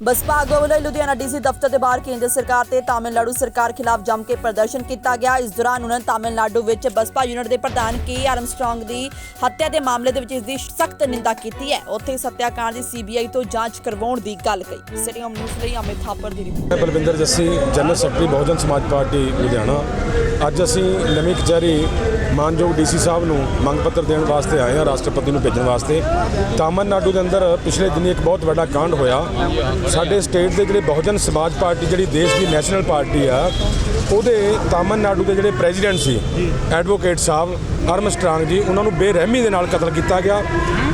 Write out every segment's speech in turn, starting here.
ਬਸਪਾ ਆਗੂਆਂ ਵੱਲੋਂ ਲੁਧਿਆਣਾ ਡੀਸੀ ਦਫ਼ਤਰ ਦੇ ਬਾਹਰ ਕੇਂਦਰ ਸਰਕਾਰ ਤੇ ਤਾਮਿਲਨਾਡੂ ਸਰਕਾਰ ਖਿਲਾਫ ਜੰਮ ਕੇ ਪ੍ਰਦਰਸ਼ਨ ਕੀਤਾ ਗਿਆ ਇਸ ਦੌਰਾਨ ਉਹਨਾਂ ਤਾਮਿਲਨਾਡੂ ਵਿੱਚ ਬਸਪਾ ਯੂਨਿਟ ਦੇ ਪ੍ਰਧਾਨ ਕੇ ਆਰਮਸਟ੍ਰੋਂਗ ਦੀ ਹੱਤਿਆ ਦੇ ਮਾਮਲੇ ਦੇ ਵਿੱਚ ਇਸ ਦੀ ਸਖਤ ਨਿੰਦਾ ਕੀਤੀ ਹੈ ਉੱਥੇ ਇਸ ਹੱਤਿਆਕਾਂਡ ਦੀ ਸੀਬੀਆਈ ਤੋਂ ਜਾਂਚ ਕਰਵਾਉਣ ਦੀ ਗੱਲ ਕਹੀ। ਸਿਟੀ ਹੋਮ ਨਿਊਜ਼ ਲਈ ਅਮਿਤ ਥਾਪਰ ਦੀ ਰਿਪੋਰਟ। ਮੈਂ Balwinder Jassi general secretary Bahujan Samaj party, Ludhiana. ਅੱਜ ਅਸੀਂ ਨਵੀਂ ਕਚਹਿਰੀ ਮਾਨਯੋਗ ਡੀਸੀ ਸਾਹਿਬ ਨੂੰ ਮੰਗ ਪੱਤਰ ਦੇਣ ਵਾਸਤੇ ਆਏ ਹਾਂ, ਰਾਸ਼ਟਰਪਤੀ ਨੂੰ ਭੇਜਣ ਵਾਸਤੇ। ਤਾਮਿਲਨਾਡੂ ਦੇ ਅੰਦਰ ਪਿਛਲੇ ਦਿਨੀ ਇੱਕ ਬਹੁਤ ਵੱਡਾ ਕਾਂਡ ਹੋਇਆ। ਸਾਡੇ ਸਟੇਟ ਦੇ ਜਿਹੜੇ ਬਹੁਜਨ ਸਮਾਜ ਪਾਰਟੀ, ਜਿਹੜੀ ਦੇਸ਼ ਦੀ ਨੈਸ਼ਨਲ ਪਾਰਟੀ ਆ, ਉਹਦੇ ਤਾਮਿਲਨਾਡੂ ਦੇ ਜਿਹੜੇ ਪ੍ਰੈਜ਼ੀਡੈਂਟ ਸੀ ਐਡਵੋਕੇਟ ਸਾਹਿਬ ਅਰਮ ਅਰਮਸਟਰਾਂਗ ਜੀ, ਉਹਨਾਂ ਨੂੰ ਬੇਰਹਿਮੀ ਦੇ ਨਾਲ ਕਤਲ ਕੀਤਾ ਗਿਆ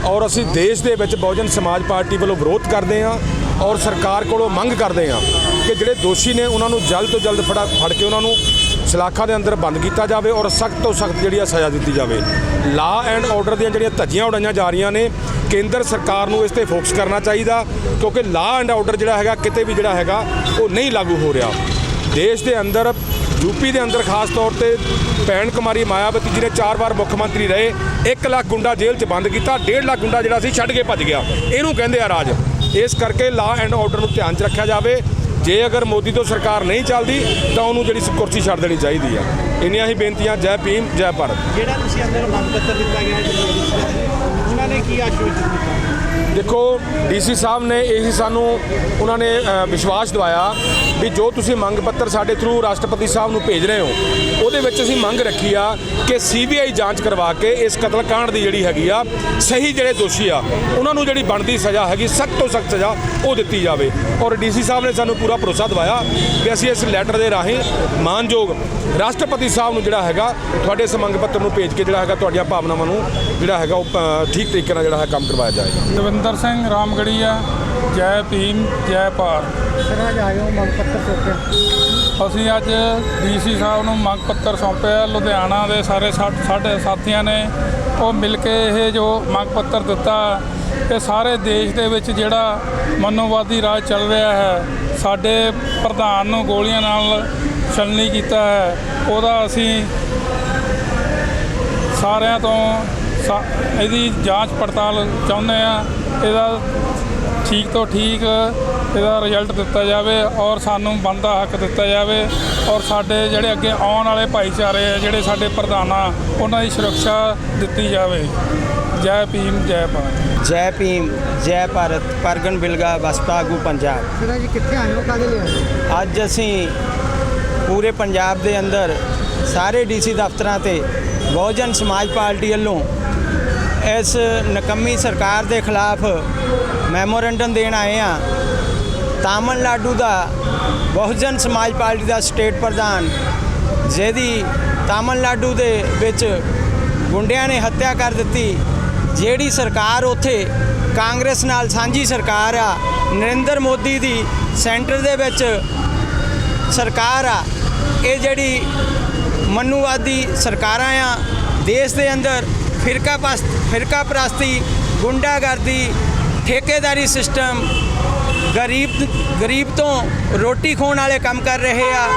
ਔਰ ਅਸੀਂ ਦੇਸ਼ ਦੇ ਵਿੱਚ ਬਹੁਜਨ ਸਮਾਜ ਪਾਰਟੀ ਵੱਲੋਂ ਵਿਰੋਧ ਕਰਦੇ ਹਾਂ ਔਰ ਸਰਕਾਰ ਕੋਲੋਂ ਮੰਗ ਕਰਦੇ ਹਾਂ ਕਿ ਜਿਹੜੇ ਦੋਸ਼ੀ ਨੇ ਉਹਨਾਂ ਨੂੰ ਜਲਦ ਤੋਂ ਜਲਦ ਫੜਾ ਫੜ ਕੇ ਉਹਨਾਂ ਨੂੰ ਸਲਾਖਾਂ ਦੇ ਅੰਦਰ ਬੰਦ ਕੀਤਾ ਜਾਵੇ ਔਰ ਸਖਤ ਤੋਂ ਸਖਤ ਜਿਹੜੀ ਆ ਸਜ਼ਾ ਦਿੱਤੀ ਜਾਵੇ। ਲਾ ਐਂਡ ਆਰਡਰ ਦੀਆਂ ਜਿਹੜੀਆਂ ਧੱਜੀਆਂ ਉਡਾਈਆਂ ਜਾ ਰਹੀਆਂ ਨੇ, ਕੇਂਦਰ ਸਰਕਾਰ ਨੂੰ ਇਸ ਤੇ ਫੋਕਸ ਕਰਨਾ ਚਾਹੀਦਾ, ਕਿਉਂਕਿ ਲਾ ਐਂਡ ਆਰਡਰ ਜਿਹੜਾ ਹੈਗਾ, ਕਿਤੇ ਵੀ ਜਿਹੜਾ ਹੈਗਾ, ਉਹ ਨਹੀਂ ਲਾਗੂ ਹੋ ਰਿਹਾ। ਦੇਸ਼ ਦੇ ਅੰਦਰ ਯੂਪੀ ਦੇ ਅੰਦਰ ਖਾਸ ਤੌਰ ਤੇ ਭੈਣ ਕੁਮਾਰੀ ਮਾਇਆਵਤੀ ਜੀ ਨੇ ਚਾਰ ਵਾਰ ਮੁੱਖ ਮੰਤਰੀ ਰਹੇ 1 ਲੱਖ ਗੁੰਡਾ ਜੇਲ੍ਹ 'ਚ ਬੰਦ ਕੀਤਾ 1.5 ਲੱਖ ਗੁੰਡਾ ਜਿਹੜਾ ਸੀ ਛੱਡ ਕੇ ਭੱਜ ਗਿਆ। ਇਹਨੂੰ ਕਹਿੰਦੇ ਆ ਰਾਜ। ਇਸ ਕਰਕੇ ਲਾ ਐਂਡ ਆਰਡਰ ਨੂੰ ਧਿਆਨ 'ਚ ਰੱਖਿਆ ਜਾਵੇ। ਜੇ ਅਗਰ ਮੋਦੀ ਤੋਂ ਸਰਕਾਰ ਨਹੀਂ ਚੱਲਦੀ, ਤਾਂ ਉਹਨੂੰ ਜਿਹੜੀ ਕੁਰਸੀ ਛੱਡ ਦੇਣੀ ਚਾਹੀਦੀ ਆ। ਇੰਨੀਆਂ ਹੀ ਬੇਨਤੀਆਂ, ਜੈ ਭੀਮ, ਜੈ ਭਾਰਤ। ਜਿਹੜਾ ਤੁਸੀਂ ਅੰਦਰ ਮੰਗ ਪੱਤਰ ਦਿੱਤਾ ਗਿਆ ਹੈ ਨੇ ਕੀ ਆਸ਼ਵਾਸਨ ਦਿੱਤਾ ਦੇਖੋ, ਡੀਸੀ ਸਾਹਿਬ ਨੇ ਇਹੀ ਸਾਨੂੰ ਉਹਨਾਂ ਨੇ ਵਿਸ਼ਵਾਸ ਦਿਵਾਇਆ ਵੀ ਜੋ ਤੁਸੀਂ ਮੰਗ ਪੱਤਰ ਸਾਡੇ ਥਰੂ ਰਾਸ਼ਟਰਪਤੀ ਸਾਹਿਬ ਨੂੰ ਭੇਜ ਰਹੇ ਹੋ, ਉਹਦੇ ਵਿੱਚ ਅਸੀਂ ਮੰਗ ਰੱਖੀ ਆ ਕਿ ਸੀਬੀਆਈ ਜਾਂਚ ਕਰਵਾ ਕੇ ਇਸ ਕਤਲकांड ਦੀ ਜਿਹੜੀ ਹੈਗੀ ਆ, ਸਹੀ ਜਿਹੜੇ ਦੋਸ਼ੀ ਆ, ਉਹਨਾਂ ਨੂੰ ਜਿਹੜੀ ਬਣਦੀ ਸਜ਼ਾ ਹੈਗੀ, ਸਖਤ ਤੋਂ ਸਖਤ ਸਜ਼ਾ ਉਹ ਦਿੱਤੀ ਜਾਵੇ। ਔਰ ਡੀਸੀ ਸਾਹਿਬ ਨੇ ਸਾਨੂੰ ਪੂਰਾ ਭਰੋਸਾ ਦਿਵਾਇਆ ਕਿ ਅਸੀਂ ਇਸ ਲੈਟਰ ਦੇ ਰਾਹੀਂ ਮਾਨਯੋਗ ਰਾਸ਼ਟਰਪਤੀ ਸਾਹਿਬ ਨੂੰ ਜਿਹੜਾ ਹੈਗਾ, ਤੁਹਾਡੇ ਇਸ ਮੰਗ ਪੱਤਰ ਨੂੰ ਭੇਜ ਕੇ ਜਿਹੜਾ ਹੈਗਾ, ਤੁਹਾਡੀਆਂ ਭਾਵਨਾਵਾਂ ਨੂੰ ਜਿਹੜਾ ਹੈਗਾ ਉਹ ਠੀਕ ਤਰੀਕੇ ਨਾਲ ਜਿਹੜਾ ਹੈ ਕੰਮ ਕਰਵਾਇਆ ਜਾਏਗਾ। ਦਵਿੰਦਰ ਸਿੰਘ ਰਾਮਗੜੀਆ ਜੈ ਭੀਮ ਜੈ ਭਾਰਤ। ਸਰ ਅੱਜ ਆਏ ਹੋ ਮੰਗ ਪੱਤਰ ਸੌਂਪਿਆ ਅਸੀਂ ਅੱਜ ਡੀਸੀ ਸਾਹਿਬ ਨੂੰ ਮੰਗ ਪੱਤਰ ਸੌਂਪਿਆ। ਲੁਧਿਆਣਾ ਦੇ ਸਾਰੇ ਸਾਡੇ ਸਾਥੀਆਂ ਨੇ ਉਹ ਮਿਲ ਕੇ ਇਹ ਜੋ ਮੰਗ ਪੱਤਰ ਦਿੱਤਾ ਇਹ ਸਾਰੇ ਦੇਸ਼ ਦੇ ਵਿੱਚ ਜਿਹੜਾ ਮਨੋਵਾਦੀ ਰਾਜ ਚੱਲ ਰਿਹਾ ਹੈ ਸਾਡੇ ਪ੍ਰਧਾਨ ਨੂੰ ਗੋਲੀਆਂ ਨਾਲ ਛਲਣੀ ਕੀਤਾ ਹੈ। ਉਹਦਾ ਅਸੀਂ ਸਾਰਿਆਂ ਤੋਂ ਇਹਦੀ ਜਾਂਚ ਪੜਤਾਲ ਚਾਹੁੰਦੇ ਆ ਇਹਦਾ ਠੀਕ ਤੋਂ ਠੀਕ ਇਹਦਾ ਰਿਜ਼ਲਟ ਦਿੱਤਾ ਜਾਵੇ ਔਰ ਸਾਨੂੰ ਬਣਦਾ ਹੱਕ ਦਿੱਤਾ ਜਾਵੇ ਔਰ ਸਾਡੇ ਜਿਹੜੇ ਅੱਗੇ ਆਉਣ ਵਾਲੇ ਭਾਈਚਾਰੇ ਆ ਜਿਹੜੇ ਸਾਡੇ ਪ੍ਰਧਾਨਾ ਉਹਨਾਂ ਦੀ ਸੁਰੱਖਿਆ ਦਿੱਤੀ ਜਾਵੇ। ਜੈ ਭੀਮ ਜੈ ਭਾਰਤ। ਜੈ ਭੀਮ ਜੈ ਭਾਰਤ। ਪਰਗਨ ਬਿਲਗਾ ਬਸਪਾ ਆਗੂ ਪੰਜਾਬ। ਸਰ ਜੀ ਕਿੱਥੇ ਆਏ ਹੋ? ਕਾਹਦੇ ਲਈ ਅੱਜ ਅਸੀਂ ਪੂਰੇ ਪੰਜਾਬ ਦੇ ਅੰਦਰ ਸਾਰੇ ਡੀਸੀ ਦਫ਼ਤਰਾਂ ਤੇ ਬਹੁਜਨ ਸਮਾਜ ਪਾਰਟੀ ਵੱਲੋਂ ਇਸ ਨਕੰਮੀ ਸਰਕਾਰ ਦੇ ਖਿਲਾਫ ਮੈਮੋਰੈਂਡਮ ਦੇਣ ਆਏ ਆ ਤਾਮਿਲਨਾਡੂ ਦਾ ਬਹੁਜਨ ਸਮਾਜ ਪਾਰਟੀ ਦਾ ਸਟੇਟ ਪ੍ਰਧਾਨ, ਜਿਹਦੀ ਤਾਮਿਲਨਾਡੂ ਦੇ ਵਿੱਚ ਗੁੰਡਿਆਂ ਨੇ ਹੱਤਿਆ ਕਰ ਦਿੱਤੀ, ਜਿਹੜੀ ਸਰਕਾਰ ਉੱਥੇ ਕਾਂਗਰਸ ਨਾਲ ਸਾਂਝੀ ਸਰਕਾਰ ਆ, ਨਰਿੰਦਰ ਮੋਦੀ ਦੀ ਸੈਂਟਰ ਦੇ ਵਿੱਚ ਸਰਕਾਰ ਆ, ਇਹ ਜਿਹੜੀ ਮਨੁਵਾਦੀ ਸਰਕਾਰਾਂ ਆ, ਦੇਸ਼ ਦੇ ਅੰਦਰ ਫਿਰਕਾ ਪਸ, ਫਿਰਕਾ ਪ੍ਰਸਤੀ, ਗੁੰਡਾਗਰਦੀ, ਠੇਕੇਦਾਰੀ ਸਿਸਟਮ ਗਰੀਬ ਗਰੀਬ ਤੋਂ ਰੋਟੀ ਖੋਣ ਵਾਲੇ ਕੰਮ ਕਰ ਰਹੇ ਆ।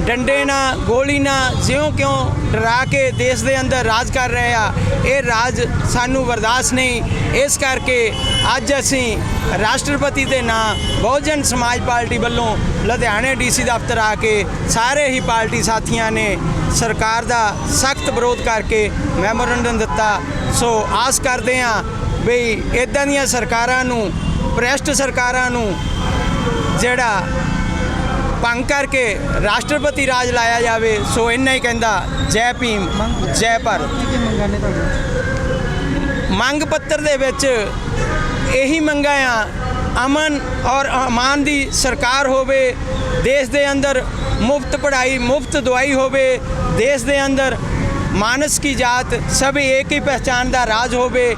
ਡੰਡੇ ਨਾਲ, ਗੋਲੀ ਨਾਲ ਜਿਉਂ ਕਿਉਂ ਡਰਾ ਕੇ ਦੇਸ਼ ਦੇ ਅੰਦਰ ਰਾਜ ਕਰ ਰਹੇ ਆ, ਇਹ ਰਾਜ ਸਾਨੂੰ ਬਰਦਾਸ਼ਤ ਨਹੀਂ। ਇਸ ਕਰਕੇ ਅੱਜ ਅਸੀਂ ਰਾਸ਼ਟਰਪਤੀ ਦੇ ਨਾਂ ਬਹੁਜਨ ਸਮਾਜ ਪਾਰਟੀ ਵੱਲੋਂ ਲੁਧਿਆਣੇ ਡੀਸੀ ਦਫ਼ਤਰ ਆ ਕੇ ਸਾਰੇ ਹੀ ਪਾਰਟੀ ਸਾਥੀਆਂ ਨੇ ਸਰਕਾਰ ਦਾ ਸਖਤ ਵਿਰੋਧ ਕਰਕੇ ਮੈਮੋਰੰਡਮ ਦਿੱਤਾ। ਸੋ ਆਸ ਕਰਦੇ ਹਾਂ ਵੀ ਇਦਾਂ ਦੀਆਂ ਸਰਕਾਰਾਂ ਨੂੰ, ਭ੍ਰਿਸ਼ਟ ਸਰਕਾਰਾਂ ਨੂੰ ਜਿਹੜਾ ਭੰਗ ਕਰਕੇ ਰਾਸ਼ਟਰਪਤੀ ਰਾਜ ਲਾਇਆ ਜਾਵੇ, ਸੋ ਇੰਨਾ ਹੀ ਕਹਿੰਦਾ, ਜੈ ਭੀਮ, ਜੈ ਭਾਰਤ। ਮੰਗ ਪੱਤਰ ਦੇ ਵਿੱਚ ਇਹੀ ਮੰਗਾਂ ਆ, ਅਮਨ ਔਰ ਅਮਾਨ ਦੀ ਸਰਕਾਰ ਹੋਵੇ, ਦੇਸ਼ ਦੇ ਅੰਦਰ ਮੁਫਤ ਪੜ੍ਹਾਈ, ਮੁਫਤ ਦਵਾਈ ਹੋਵੇ, ਦੇਸ਼ ਦੇ ਅੰਦਰ ਮਾਨਸ ਕੀ ਜਾਤ, ਸਭ ਇੱਕ ਹੀ ਪਹਿਚਾਨ ਦਾ ਰਾਜ ਹੋਵੇ,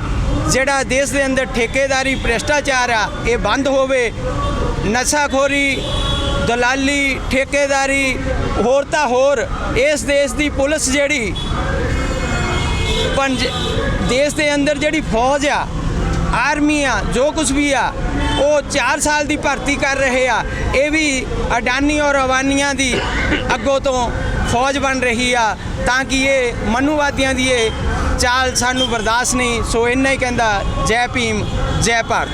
ਜਿਹੜਾ ਦੇਸ਼ ਦੇ ਅੰਦਰ ਠੇਕੇਦਾਰੀ, ਭ੍ਰਿਸ਼ਟਾਚਾਰ ਆ, ਇਹ ਬੰਦ ਹੋਵੇ, ਨਸ਼ਾਖੋਰੀ ਦਲਾਲੀ, ਠੇਕੇਦਾਰੀ, ਹੋਰ ਤਾਂ ਹੋਰ, ਇਸ ਦੇਸ਼ ਦੀ ਪੁਲਿਸ ਜਿਹੜੀ ਪੰਜ, ਦੇਸ਼ ਦੇ ਅੰਦਰ ਜਿਹੜੀ ਫੌਜ ਆ, ਆਰਮੀ ਆ, ਜੋ ਕੁਝ ਵੀ ਆ, ਉਹ 4 ਸਾਲ ਦੀ ਭਰਤੀ ਕਰ ਰਹੇ ਆ। ਇਹ ਵੀ ਅਡਾਨੀ ਔਰ ਅਵਾਨੀਆਂ ਦੀ ਅੱਗੋਂ ਤੋਂ ਫੌਜ ਬਣ ਰਹੀ ਆ, ਤਾਂ ਕਿ ਇਹ ਮਨੂਵਾਦੀਆਂ ਦੀ ਇਹ ਚਾਲ ਸਾਨੂੰ ਬਰਦਾਸ਼ਤ ਨਹੀਂ, ਸੋ ਇੰਨਾ ਹੀ ਕਹਿੰਦਾ ਜੈ ਭੀਮ, ਜੈ ਭਾਰਤ।